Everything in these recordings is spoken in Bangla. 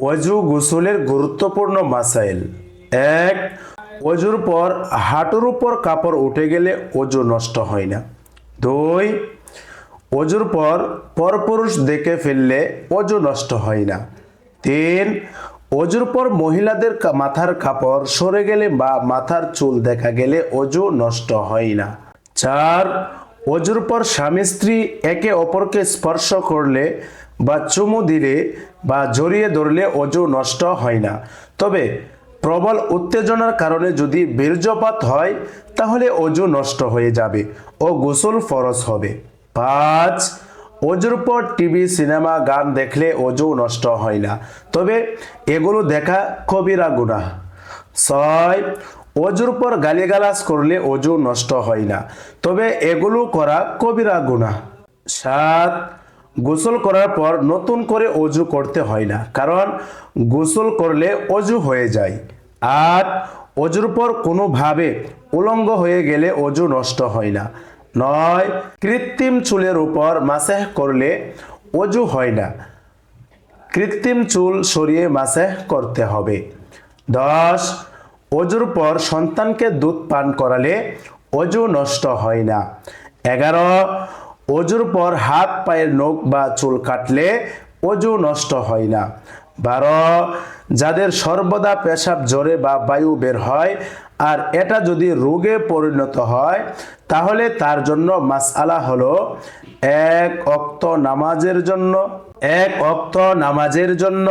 অজু গোসলের গুরুত্বপূর্ণ মাসাইল। এক অজুর পর, হাঁটুর উপর কাপড় উঠে গেলে অজু নষ্ট হয় না। দুই অজুর পর, পরপুরুষ দেখে ফেললে অজু নষ্ট হয় না। তিন অজুর পর মহিলাদের মাথার কাপড় সরে গেলে বা মাথার চুল দেখা গেলে অজু নষ্ট হয় না। চার অজুর পর স্বামী স্ত্রী একে অপরকে স্পর্শ করলে বা চুমু দিলে বা জড়িয়ে ধরলে অজু নষ্ট হয় না। তবে প্রবল উত্তেজনার কারণে যদি বীর্যপাত হয়, তাহলে অজু নষ্ট হয়ে যাবে ও গোসল ফরজ হবে। পাঁচ অজুর পর টিভি, সিনেমা, গান দেখলে অজু নষ্ট হয় না। তবে এগুলো দেখা কবিরা গুনাহ। ছয় অজুর পর গালিগালাজ করলে অজু নষ্ট হয় না। তবে এগুলো করা কবিরা গুনাহ। সাত, গোসল করার পর নতুন করে অজু করতে হয় না, কারণ গোসল করলে অজু হয়ে যায়। আট, অজুর পর কোনোভাবে উলঙ্গ হয়ে গেলে অজু নষ্ট হয় না। নয়, কৃত্রিম চুলের উপর মাসেহ করলে অজু হয় না। কৃত্রিম চুল সরিয়ে মাসেহ করতে হবে। দশ অজুর পর সন্তানকে দুধ পান করালে অজু নষ্ট হয় না। এগারো, অজুর পর হাত, পায়ের নখ বা চুল কাটলে অজু নষ্ট হয় না। বারো, যাদের সর্বদা পেশাব জ্বরে বা বায়ু বের হয় আর এটা যদি রোগে পরিণত হয়, তাহলে তার জন্য মাসআলা হলো এক অক্ত নামাজের জন্য, এক অক্ত নামাজের জন্য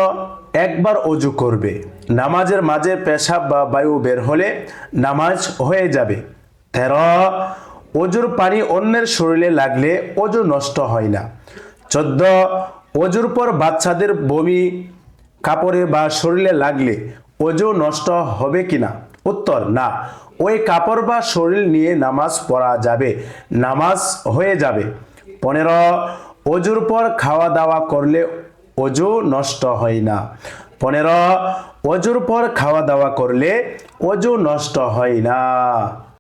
একবার অজু করবে। নামাজের মাঝে পেশাব বা বায়ু বের হলে নামাজ হয়ে যাবে। তেরো, অজুর পানি অন্যের শরীরে লাগলে অজু নষ্ট হয় না। চোদ্দ, অজুর পর বাচ্চাদের বমি, কাপড়ে বা শরীরে লাগলে অজু নষ্ট হবে কিনা উত্তর, না। ওই কাপড় বা শরীর নিয়ে নামাজ পড়া যাবে। নামাজ হয়ে যাবে। পনেরো, অজুর পর খাওয়া দাওয়া করলে অজু নষ্ট হয় না। পনেরো অজুর পর খাওয়া দাওয়া করলে অজু নষ্ট হয় না।